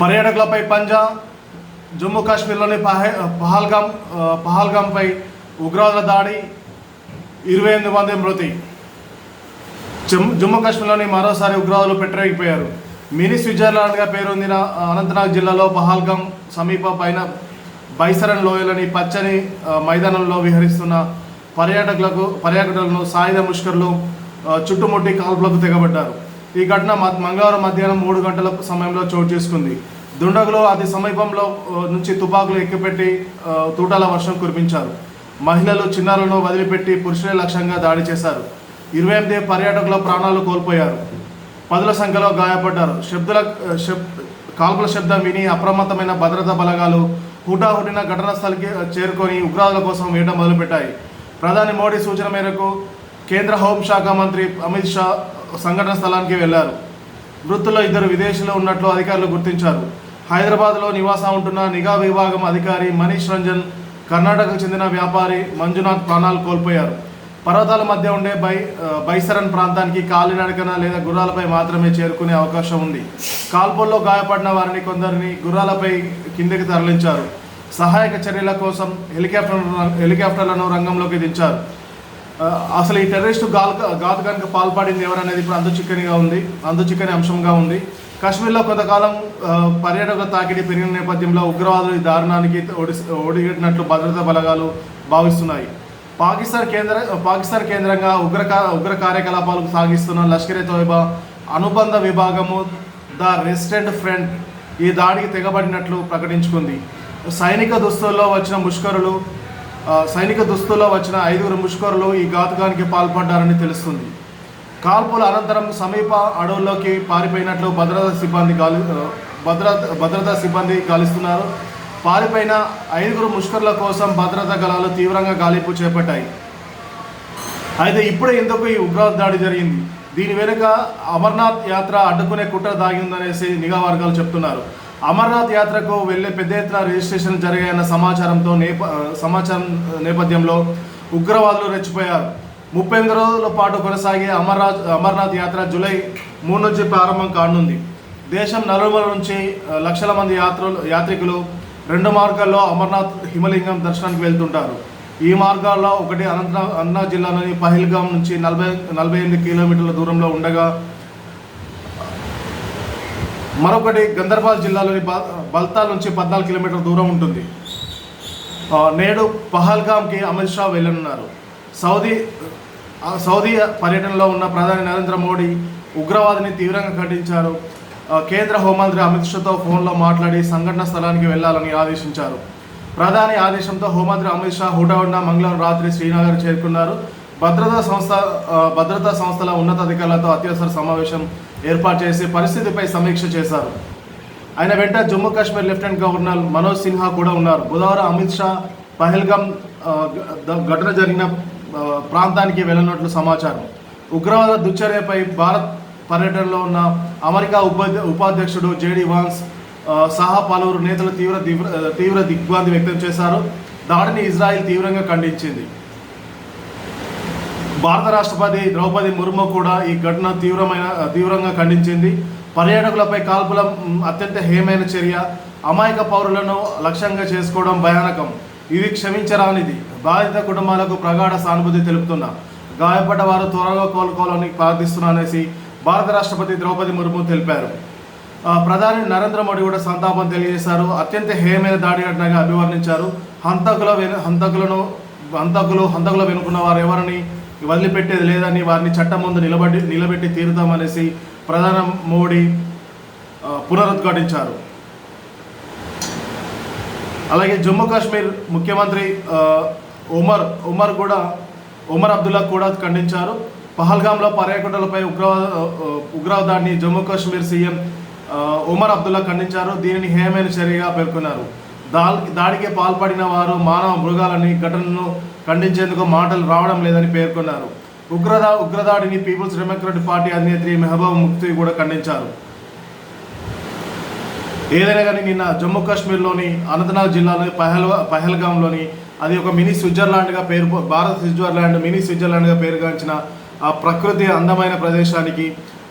పర్యాటకులపై పంజా జమ్మూ కాశ్మీర్లోని పహే పహల్గామ్ పహల్గామ్పై ఉగ్రవాదుల దాడి ఇరవై ఎనిమిది మంది మృతి. జమ్మూ జమ్మూ కాశ్మీర్లోని మరోసారి ఉగ్రవాదులు పెట్టరేగిపోయారు మినీ స్విట్జర్లాండ్గా పేరొందిన అనంతనాగ్ జిల్లాలో పహల్గాం సమీప పైన బైసరన్ లోయలని పచ్చని మైదానంలో విహరిస్తున్న పర్యాటకులకు పర్యాటకులను సాయుధ ముష్కర్లు చుట్టుముట్టి కాల్పులకు తెగబడ్డారు. ఈ ఘటన మంగళవారం మధ్యాహ్నం మూడు గంటల సమయంలో చోటు చేసుకుంది. దుండగులు అతి సమీపంలో నుంచి తుపాకులు ఎక్కిపెట్టి తూటాల వర్షం కురిపించారు. మహిళలు చిన్నారులను వదిలిపెట్టి పురుషులే లక్ష్యంగా దాడి చేశారు. ఇరవై ఎనిమిది పర్యాటకుల ప్రాణాలు కోల్పోయారు. పదుల సంఖ్యలో గాయపడ్డారు. శబ్దుల కాల్పుల శబ్దం విని అప్రమత్తమైన భద్రతా బలగాలు హుటాహుటిన ఘటనా స్థలికి చేరుకొని ఉగ్రవాదుల కోసం వేయడం మొదలుపెట్టాయి. ప్రధాని మోడీ సూచన మేరకు కేంద్ర హోంశాఖ మంత్రి అమిత్ షా సంఘటన స్థలానికి వెళ్ళారు మృతుల్లో ఇద్దరు విదేశీలో ఉన్నట్లు అధికారులు గుర్తించారు. హైదరాబాద్లో నివాసం ఉంటున్న నిఘా విభాగం అధికారి మనీష్ రంజన్ కర్ణాటకకు చెందిన వ్యాపారి మంజునాథ్ ప్రాణాలు కోల్పోయారు. పర్వతాల మధ్య ఉండే బై బైసరన్ ప్రాంతానికి కాలినడకన లేదా గుర్రాలపై మాత్రమే చేరుకునే అవకాశం ఉంది. కాల్పుల్లో గాయపడిన వారిని కొందరిని గుర్రాలపై కిందకి తరలించారు. సహాయక చర్యల కోసం హెలికాప్టర్ హెలికాప్టర్లను రంగంలోకి దించారు. అసలు ఈ టెర్రరిస్టు గాల్ ఘాతుకానికి పాల్పడింది ఎవరనేది ఇప్పుడు అందు చిక్కనిగా ఉంది అందు చిక్కని అంశంగా ఉంది. కాశ్మీర్లో కొంతకాలం పర్యాటక పర్యాటకుల తాకిడి పెరిగిన నేపథ్యంలో ఉగ్రవాదులు ఈ దారుణానికి ఓడి ఓడిగట్టినట్లు భద్రతా బలగాలు భావిస్తున్నాయి. పాకిస్తాన్ కేంద్ర పాకిస్తాన్ కేంద్రంగా ఉగ్ర ఉగ్ర కార్యకలాపాలు సాగిస్తున్న లష్కరే తోయిబా అనుబంధ విభాగము ద రెసిడెంట్ ఫ్రంట్ ఈ దాడికి తెగబడినట్లు ప్రకటించుకుంది. సైనిక దుస్తుల్లో వచ్చిన ముష్కరులు సైనిక దుస్తుల్లో వచ్చిన ఐదుగురు ముష్కరులు ఈ ఘాతుకానికి పాల్పడ్డారని తెలుస్తుంది. కాల్పుల అనంతరం సమీప అడవుల్లోకి పారిపోయినట్లు భద్రతా సిబ్బంది గాలి భద్రత భద్రతా సిబ్బంది గాలిస్తున్నారు. పారిపోయిన ఐదుగురు ముష్కరుల కోసం భద్రతా గళాలు తీవ్రంగా గాలింపు చేపట్టాయి. అయితే ఇప్పుడే ఇందుకు ఈ ఉగ్రవాద దాడి జరిగింది. దీని వెనుక అమర్నాథ్ యాత్ర అడ్డుకునే కుట్ర దాగిందనేసి నిఘా వర్గాలు చెప్తున్నారు. అమర్నాథ్ యాత్రకు వెళ్ళే పెద్ద ఎత్తున రిజిస్ట్రేషన్ జరిగాయన్న సమాచారంతో నేప సమాచారం నేపథ్యంలో ఉగ్రవాదులు రెచ్చిపోయారు. ముప్పై ఎనిమిది రోజుల పాటు కొనసాగే అమర్నాథ్ అమర్నాథ్ యాత్ర జూలై మూడు నుంచి ప్రారంభం కానుంది. దేశం నలుమూల నుంచి లక్షల మంది యాత్రలు యాత్రికులు రెండు మార్గాల్లో అమర్నాథ్ హిమలింగం దర్శనానికి వెళ్తుంటారు. ఈ మార్గాల్లో ఒకటి అనంత అన్నా జిల్లాలోని పహిల్గాం నుంచి నలభై నలభై ఎనిమిది కిలోమీటర్ల దూరంలో ఉండగా మరొకటి గందర్బాల్ జిల్లాలోని బల్తాల్ నుంచి పద్నాలుగు కిలోమీటర్ల దూరం ఉంటుంది. నేడు పహల్గామ్కి అమిత్ షా వెళ్ళనున్నారు. సౌదీ సౌదీ పర్యటనలో ఉన్న ప్రధాని నరేంద్ర మోడీ ఉగ్రవాదిని తీవ్రంగా ఖండించారు. కేంద్ర హోంమంత్రి అమిత్ షాతో ఫోన్లో మాట్లాడి సంఘటన స్థలానికి వెళ్ళాలని ఆదేశించారు. ప్రధాని ఆదేశంతో హోంమంత్రి అమిత్ షా హుటాహుటిన మంగళవారం రాత్రి శ్రీనగర్ చేరుకున్నారు. భద్రతా సంస్థ భద్రతా సంస్థల ఉన్నతాధికారులతో అత్యవసర సమావేశం ఏర్పాటు చేసి పరిస్థితిపై సమీక్ష చేశారు. ఆయన వెంట జమ్మూ కాశ్మీర్ లెఫ్టినెంట్ గవర్నర్ మనోజ్ సిన్హా కూడా ఉన్నారు. బుధవారం అమిత్ షా పహల్గామ్ ఘటన జరిగిన ప్రాంతానికి వెళ్ళినట్లు సమాచారం. ఉగ్రవాద దుశ్చర్యపై భారత్ పర్యటనలో ఉన్న అమెరికా ఉపాధ్యక్షుడు జేడి వాన్స్ సహా పలువురు నేతలు తీవ్ర తీవ్ర దిగ్భ్రాంతి వ్యక్తం చేశారు. దాడిని ఇజ్రాయెల్ తీవ్రంగా ఖండించింది. భారత రాష్ట్రపతి ద్రౌపది ముర్ము కూడా ఈ ఘటన తీవ్రమైన తీవ్రంగా ఖండించింది. పర్యాటకులపై కాల్పుల అత్యంత హేమైన చర్య. అమాయక పౌరులను లక్ష్యంగా చేసుకోవడం భయానకం. ఇది క్షమించరానిది. బాధిత కుటుంబాలకు ప్రగాఢ సానుభూతి తెలుపుతున్నా. గాయపడ్డ వారు త్వరగా కోలుకోవాలని ప్రార్థిస్తున్నానేసి భారత రాష్ట్రపతి ద్రౌపది ముర్ము తెలిపారు. ప్రధాని నరేంద్ర మోడీ కూడా సంతాపం తెలియజేశారు. అత్యంత హేయమైన దాడి ఘటనగా అభివర్ణించారు. హంతకుల వెను హంతకులను హంతకులు హంతకుల వెనుకున్న వారు ఎవరిని వదిలిపెట్టేది లేదని వారిని చట్టం ముందు నిలబడి నిలబెట్టి తీరుతామనేసి ప్రధాని మోడీ పునరుద్ఘాటించారు. అలాగే జమ్మూ కాశ్మీర్ ముఖ్యమంత్రి ఉమర్ ఉమర్ కూడా ఉమర్ అబ్దుల్లా కూడా ఖండించారు. పహల్గామ్లో పర్యాటకులపై ఉగ్రవాద ఉగ్రవాదాన్ని జమ్మూ కాశ్మీర్ సీఎం ఉమర్ అబ్దుల్లా ఖండించారు. దీనిని హేమైన చర్యగా పేర్కొన్నారు. దాల్ దాడికి పాల్పడిన వారు మానవ మృగాలని ఘటనను ఖండించేందుకు మాటలు రావడం లేదని పేర్కొన్నారు. ఉగ్రదా ఉగ్రదాడిని పీపుల్స్ డెమోక్రటిక్ పార్టీ అధినేత్రి మెహబూబ్ ముక్తి కూడా ఖండించారు. ఏదైనా కానీ నిన్న జమ్మూ కాశ్మీర్లోని అనంతనాగ్ జిల్లాలోని పహల్ పహల్గాంలోని అది ఒక మినీ స్విట్జర్లాండ్గా పేరు భారత్ స్విట్జర్లాండ్ మినీ స్విట్జర్లాండ్గా పేరుగాంచిన ఆ ప్రకృతి అందమైన ప్రదేశానికి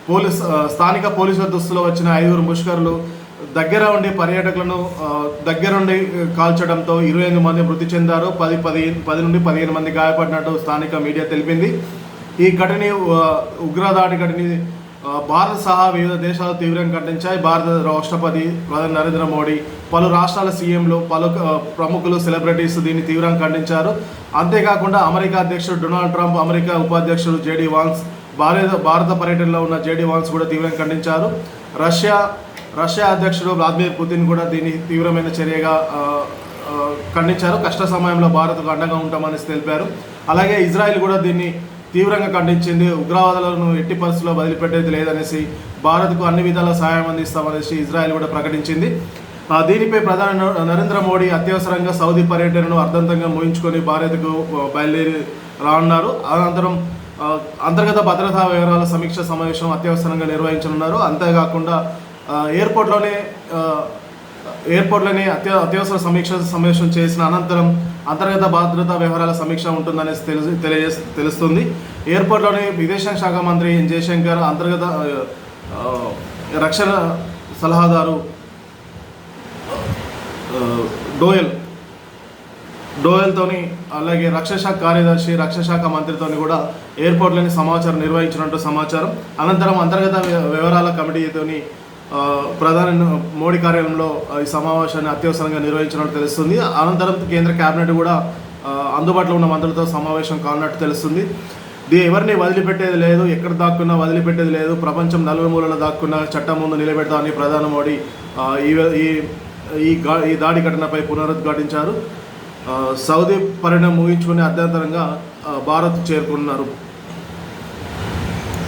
పోలీస్ స్థానిక పోలీసుల దుస్తులో వచ్చిన ఐదుగురు ముష్కరులు దగ్గర ఉండి పర్యాటకులను దగ్గరుండి కాల్చడంతో ఇరవై ఎనిమిది మంది మృతి చెందారు. పది పది పది నుండి పదిహేను మంది గాయపడినట్టు స్థానిక మీడియా తెలిపింది. ఈ ఘటన ఉగ్రదాడి ఘటన భారత్ సహా వివిధ దేశాలు తీవ్రంగా ఖండించాయి. భారత రాష్ట్రపతి ప్రధాని నరేంద్ర మోడీ పలు రాష్ట్రాల సీఎంలు పలు ప్రముఖులు సెలబ్రిటీస్ దీన్ని తీవ్రంగా ఖండించారు. అంతేకాకుండా అమెరికా అధ్యక్షుడు డొనాల్డ్ ట్రంప్ అమెరికా ఉపాధ్యక్షుడు జేడీ వాన్స్ భారత భారత పర్యటనలో ఉన్న జేడీ వాన్స్ కూడా తీవ్రంగా ఖండించారు. రష్యా రష్యా అధ్యక్షుడు వ్లాదిమిర్ పుతిన్ కూడా దీన్ని తీవ్రమైన చర్యగా ఖండించారు. కష్ట సమయంలో భారత్కు అండగా ఉంటామని తెలిపారు. అలాగే ఇజ్రాయెల్ కూడా దీన్ని తీవ్రంగా ఖండించింది. ఉగ్రవాదులను ఎట్టి పరిస్థితుల్లో వదిలిపెట్టేది లేదనేసి భారత్కు అన్ని విధాల సహాయం అందిస్తామనేసి ఇజ్రాయెల్ కూడా ప్రకటించింది. దీనిపై ప్రధాని నరేంద్ర మోడీ అత్యవసరంగా సౌదీ పర్యటనను అర్థంతంగా ముగించుకొని భారత్కు బయలుదేరి రానున్నారు. అనంతరం అంతర్గత భద్రతా వివరాల సమీక్ష సమావేశం అత్యవసరంగా నిర్వహించనున్నారు. అంతేకాకుండా ఎయిర్పోర్ట్లోనే ఎయిర్పోర్ట్లోనే అత్య అత్యవసర సమీక్ష సమావేశం చేసిన అనంతరం అంతర్గత భద్రతా వ్యవహారాల సమీక్ష ఉంటుందనేసి తెలుసు తెలియజే తెలుస్తుంది. ఎయిర్పోర్ట్లోని విదేశాంగ శాఖ మంత్రి ఎన్ జయశంకర్ అంతర్గత రక్షణ సలహాదారు డోయల్ డోయల్తోని అలాగే రక్షణ శాఖ కార్యదర్శి రక్షణ శాఖ మంత్రితోని కూడా ఎయిర్పోర్ట్లోని సమాచారం నిర్వహించినట్టు సమాచారం. అనంతరం అంతర్గత వివరాల కమిటీతోని ప్రధాని మోడీ కార్యాలయంలో ఈ సమావేశాన్ని అత్యవసరంగా నిర్వహించినట్టు తెలుస్తుంది. అనంతరం కేంద్ర కేబినెట్ కూడా అందుబాటులో ఉన్న మంత్రులతో సమావేశం కానున్నట్టు తెలుస్తుంది. దీ ఎవరిని వదిలిపెట్టేది లేదు ఎక్కడ దాక్కున్నా వదిలిపెట్టేది లేదు ప్రపంచం నలుమూలలో దాక్కున్నా చట్టం ముందు నిలబెడతామని ప్రధాని మోడీ ఈ ఈ ఈ దాడి ఘటనపై పునరుద్ఘాటించారు. సౌదీ పర్యటన ముగించుకుని అత్యంతరంగా భారత్ చేరుకున్నారు.